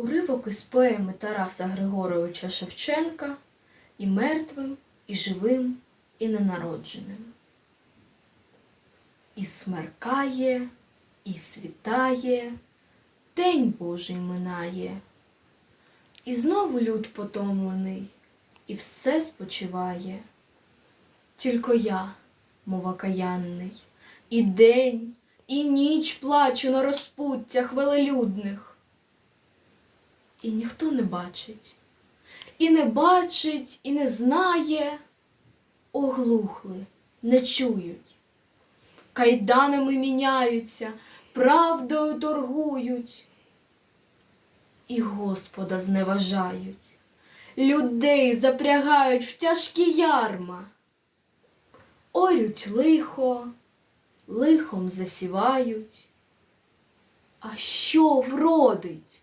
Уривок із поеми Тараса Григоровича Шевченка і мертвим, і живим, і ненародженим. І смеркає, і світає, День Божий минає. І знову люд потомлений, і все спочиває. Тільки я, мов окаянний, і день, і ніч плачу на розпуттях велелюдних. І ніхто не бачить, і не бачить, і не знає, оглухли, не чують. Кайданами міняються, правдою торгують. І Господа зневажають, людей запрягають в тяжкі ярма. Орють лихо, лихом засівають. А що вродить?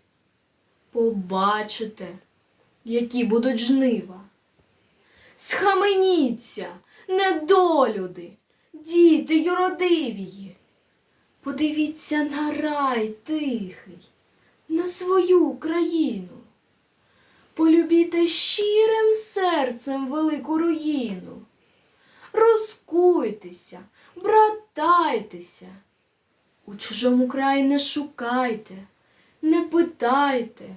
Побачите, які будуть жнива. Схаменіться, недолюди, діти юродивії. Подивіться на рай тихий, на свою країну. Полюбіте щирим серцем велику руїну. Розкуйтеся, братайтеся. У чужому краї не шукайте, не питайте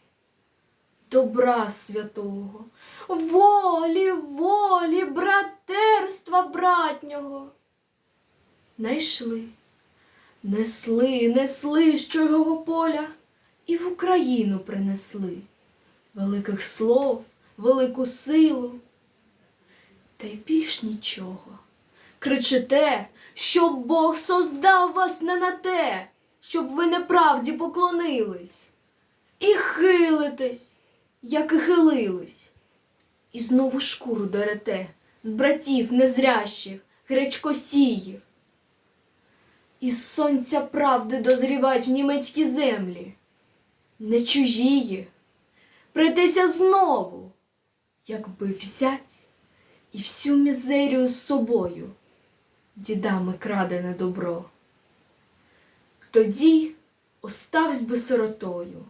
добра святого, волі, волі, братерства братнього. Найшли, несли, несли з чужого поля і в Україну принесли великих слов, велику силу. Та й більш нічого. Кричите, щоб Бог создав вас не на те, щоб ви неправді поклонились. І хилитесь, як і хилились. І знову шкуру дерете з братів незрящих, гречкосіїв. Із сонця правди дозрівать в німецькі землі, не чужії. Притися знову, якби взять і всю мізерію з собою дідами крадене добро. Тоді оставсь би сиротою,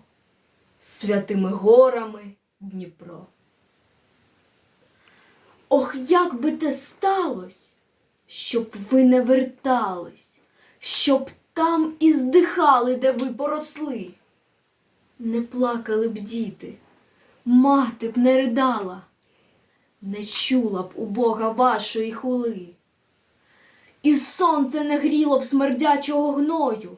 святими горами Дніпро. Ох, як би те сталось, щоб ви не вертались, щоб там і здихали, де ви поросли. Не плакали б діти, мати б не ридала, не чула б у Бога вашої хули. І сонце не гріло б смердячого гною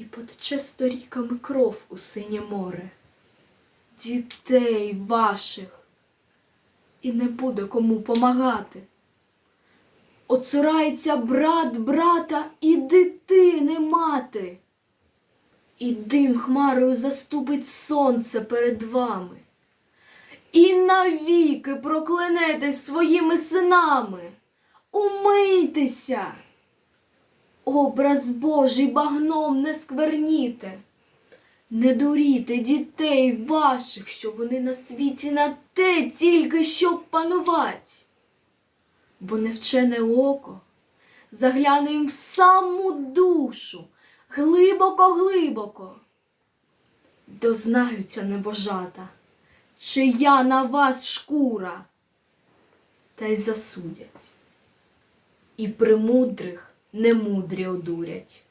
і потече сторіками кров у синє море, дітей ваших, і не буде кому помагати. Оцурається брат брата і дитини мати, і дим хмарою заступить сонце перед вами, і навіки проклянетесь своїми синами. Умийтеся, образ Божий багном не скверніте, не дуріте дітей ваших, що вони на світі на те тільки щоб панувать, бо невчене око загляне їм в саму душу, глибоко-глибоко. Дознаються небожата, чия на вас шкура, та й засудять. І примудрих немудрі одурять.